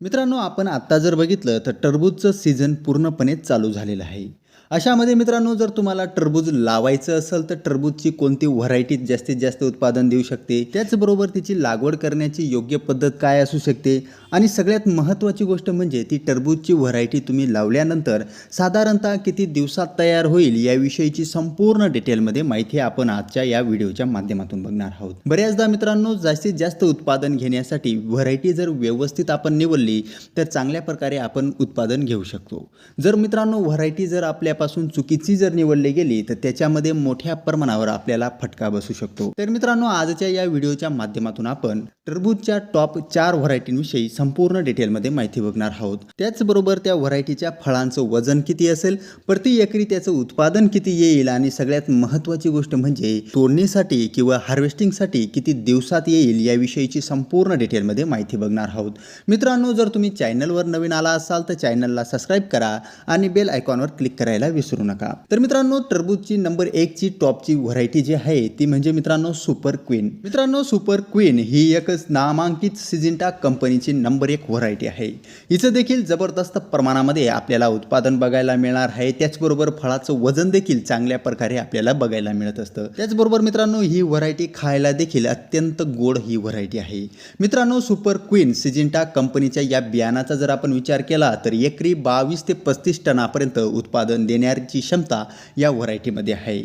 मित्रांनो आपण आत्ता जर बघितलं तर टरबूजचं सीझन पूर्णपणे चालू झालेलं आहे. अशामध्ये मित्रांनो जर तुम्हाला टरबूज लावायचं असेल तर टरबूजची कोणती व्हरायटी जास्तीत जास्त उत्पादन देऊ शकते? त्याचबरोबर तिची लागवड करण्याची योग्य पद्धत काय असू शकते? आणि सगळ्यात महत्त्वाची गोष्ट म्हणजे ती टरबूजची व्हरायटी तुम्ही लावल्यानंतर साधारणतः किती दिवसात तयार होईल याविषयीची संपूर्ण डिटेलमध्ये माहिती आपण आजच्या या व्हिडिओच्या माध्यमातून बघणार आहोत. बऱ्याचदा मित्रांनो जास्तीत जास्त उत्पादन घेण्यासाठी व्हरायटी जर व्यवस्थित आपण निवडली तर चांगल्या प्रकारे आपण उत्पादन घेऊ शकतो. जर मित्रांनो व्हरायटी जर आपल्यापासून चुकीची जर निवडली गेली तर त्याच्यामध्ये मोठ्या प्रमाणावर आपल्याला फटका बसू शकतो. तर मित्रांनो आजच्या या व्हिडिओच्या माध्यमातून आपण टरबूजच्या टॉप चार व्हरायटींविषयी संपूर्ण डिटेलमध्ये माहिती बघणार आहोत. त्याचबरोबर त्या व्हरायटीच्या फळांचं वजन किती असेल प्रति एकरी त्याचं उत्पादन किती येईल आणि सगळ्यात महत्त्वाची गोष्ट म्हणजे तोडणीसाठी किंवा हार्वेस्टिंगसाठी किती दिवसात येईल याविषयीची संपूर्ण डिटेलमध्ये माहिती बघणार आहोत. मित्रांनो जर तुम्ही चॅनलवर नवीन आला असाल तर चॅनलला सबस्क्राईब करा आणि बेल आयकॉनवर क्लिक करायला विसरू नका. तर मित्रांनो टरबूजची नंबर एकची टॉपची व्हरायटी जी आहे ती म्हणजे मित्रांनो सुपर क्वीन. मित्रांनो सुपर क्वीन ही एक एकच नामांकित सिजिंटा कंपनीची नंबर एक व्हरायटी आहे. हिचं देखील जबरदस्त प्रमाणामध्ये आपल्याला उत्पादन बघायला मिळणार आहे. त्याचबरोबर फळाचं वजन देखील चांगल्या प्रकारे आपल्याला बघायला मिळत असतं. त्याचबरोबर मित्रांनो ही व्हरायटी खायला देखील अत्यंत गोड ही व्हरायटी आहे. मित्रांनो सुपर क्वीन सिजिंटा कंपनीच्या या बियाणाचा जर आपण विचार केला तर एकरी बावीस ते पस्तीस टनापर्यंत उत्पादन देण्याची क्षमता या व्हरायटीमध्ये आहे.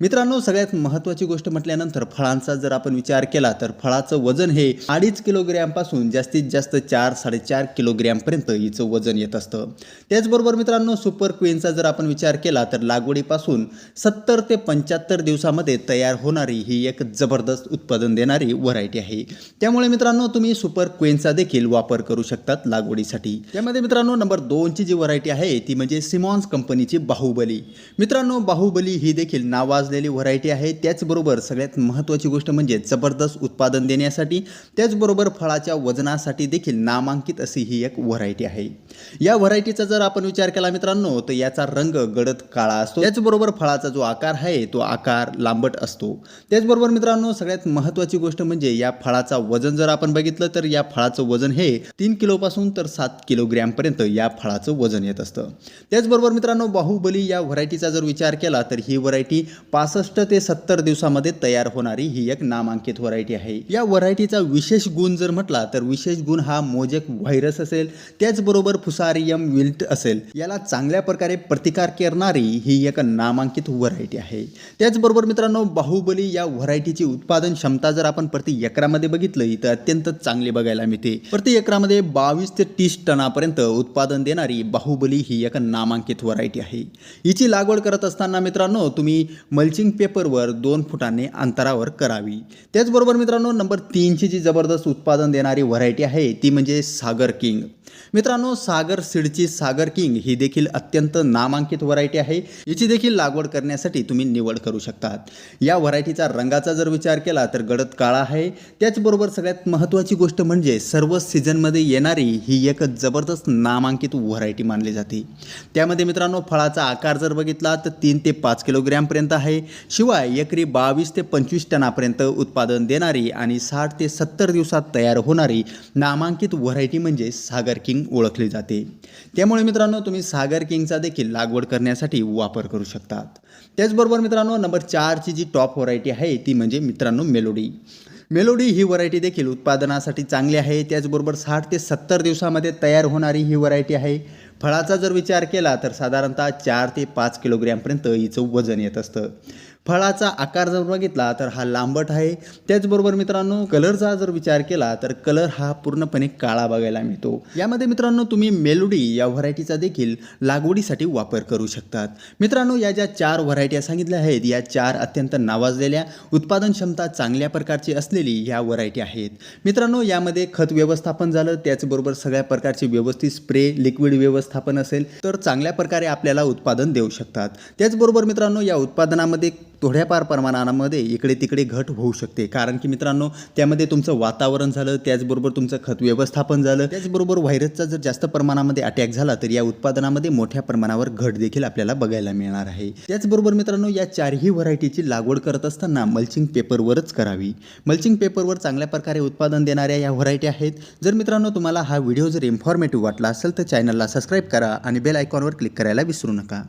मित्रांनो सगळ्यात महत्त्वाची गोष्ट म्हटल्यानंतर फळांचा जर आपण विचार केला तर फळाचं वजन हे अडीच किलोग्रॅमपासून जास्तीत जास्त चार साडेचार किलोग्रॅमपर्यंत हिचं वजन येत असतं. त्याचबरोबर मित्रांनो सुपर क्वीनचा जर आपण विचार केला तर लागवडीपासून सत्तर ते पंच्याहत्तर दिवसामध्ये तयार होणारी ही एक जबरदस्त उत्पादन देणारी व्हरायटी आहे. त्यामुळे मित्रांनो तुम्ही सुपर क्वीनचा देखील वापर करू शकतात लागवडीसाठी. त्यामध्ये मित्रांनो नंबर दोनची जी व्हरायटी आहे ती म्हणजे सिमॉन्स कंपनीची बाहुबली. मित्रांनो बाहुबली ही देखील नावाज नावाजलेली व्हरायटी आहे. त्याचबरोबर सगळ्यात महत्त्वाची गोष्ट म्हणजे जबरदस्त उत्पादन देण्यासाठी त्याचबरोबर फळाच्या वजनासाठी देखील नामांकित अशी ही एक व्हरायटी आहे. या व्हरायटीचा जर आपण विचार केला मित्रांनो तर याचा रंग गडद काळा असतो. त्याचबरोबर फळाचा जो आकार आहे तो आकार लांबट असतो. त्याचबरोबर मित्रांनो सगळ्यात महत्त्वाची गोष्ट म्हणजे या फळाचा वजन जर आपण बघितलं तर या फळाचं वजन हे तीन किलोपासून तर सात किलोग्रॅमपर्यंत या फळाचं वजन येत असतं. त्याचबरोबर मित्रांनो बाहुबली या व्हरायटीचा जर विचार केला तर ही व्हरायटी पासष्ट ते सत्तर दिवसामध्ये तयार होणारी ही एक नामांकित व्हरायटी आहे. या व्हरायटीचा विशेष गुण जर म्हटला तर विशेष गुण हा मोजेक व्हायरस असेल त्याचबरोबर फुसारियम विल्ट असेल याला चांगल्या प्रकारे प्रतिकार करणारी ही एक नामांकित व्हरायटी आहे. त्याचबरोबर मित्रांनो बाहुबली या व्हरायटीची उत्पादन क्षमता जर आपण प्रति एकरामध्ये बघितली तर अत्यंत चांगली बघायला मिळते. प्रति एकरामध्ये बावीस ते तीस टनापर्यंत उत्पादन देणारी बाहुबली ही एक नामांकित व्हरायटी आहे. हिची लागवड करत असताना मित्रांनो तुम्ही मल्चिंग पेपरवर दोन फुटाने अंतरावर करावी. त्याचबरोबर मित्रांनो नंबर तीनची जी जबरदस्त उत्पादन देणारी व्हरायटी आहे ती म्हणजे सागर किंग. मित्रांनो सागर सीडची सागर किंग ही देखील अत्यंत नामांकित व्हरायटी आहे याची देखील लागवड करण्यासाठी तुम्ही निवड करू शकतात या व्हरायटीचा रंगाचा जर विचार केला तर गडद काळा आहे. त्याचबरोबर सगळ्यात महत्त्वाची गोष्ट म्हणजे सर्व सीझनमध्ये येणारी ही एक जबरदस्त नामांकित व्हरायटी मानली जाते. त्यामध्ये मित्रांनो फळाचा आकार जर बघितला तर तीन ते पाच किलोग्रॅमपर्यंत आहे. आहे शिवाय एकरी बावीस ते पंचवीस टनापर्यंत उत्पादन देणारी आणि साठ ते सत्तर दिवसात तयार होणारी नामांकित व्हरायटी म्हणजे सागर किंग ओळखली जाते. त्यामुळे मित्रांनो तुम्ही सागर किंगचा देखील लागवड करण्यासाठी वापर करू शकतात. त्याचबरोबर मित्रांनो नंबर चारची जी टॉप व्हरायटी आहे ती म्हणजे मित्रांनो मेलोडी. मेलोडी ही व्हरायटी देखील उत्पादनासाठी चांगली आहे. त्याचबरोबर साठ ते सत्तर दिवसामध्ये तयार होणारी ही व्हरायटी आहे. फळाचा जर विचार केला तर साधारणतः चार ते पाच किलोग्रॅमपर्यंत हिचं वजन येत असतं. फळाचा आकार जर बघितला तर हा लांबट आहे. त्याचबरोबर मित्रांनो कलरचा जर विचार केला तर कलर हा पूर्णपणे काळा बघायला मिळतो. यामध्ये मित्रांनो तुम्ही मेलोडी या व्हरायटीचा देखील लागवडीसाठी वापर करू शकतात. मित्रांनो या ज्या चार व्हरायट्या सांगितल्या आहेत या चार अत्यंत नावाजलेल्या उत्पादन क्षमता चांगल्या प्रकारची असलेली ह्या व्हरायटी आहेत. मित्रांनो यामध्ये खत व्यवस्थापन झालं त्याचबरोबर सगळ्या प्रकारचे व्यवस्थित स्प्रे लिक्विड व्यवस्थापन असेल तर चांगल्या प्रकारे आपल्याला उत्पादन देऊ शकतात. त्याचबरोबर मित्रांनो या उत्पादनामध्ये थोड्याफार प्रमाणामध्ये इकडे तिकडे घट होऊ शकते. कारण की मित्रांनो त्यामध्ये तुमचं वातावरण झालं त्याचबरोबर तुमचं खत व्यवस्थापन झालं त्याचबरोबर व्हायरसचा जर जास्त प्रमाणामध्ये अटॅक झाला तर या उत्पादनामध्ये मोठ्या प्रमाणावर घट देखील आपल्याला बघायला मिळणार आहे. त्याचबरोबर मित्रांनो या चारही व्हरायटीची लागवड करत असताना मल्चिंग पेपरवरच करावी. मल्चिंग पेपरवर चांगल्या प्रकारे उत्पादन देणाऱ्या या व्हरायटी आहेत. जर मित्रांनो तुम्हाला हा व्हिडिओ जर इन्फॉर्मेटिव्ह वाटला असेल तर चॅनलला सबस्क्राईब करा आणि बेल आयकॉनवर क्लिक करायला विसरू नका.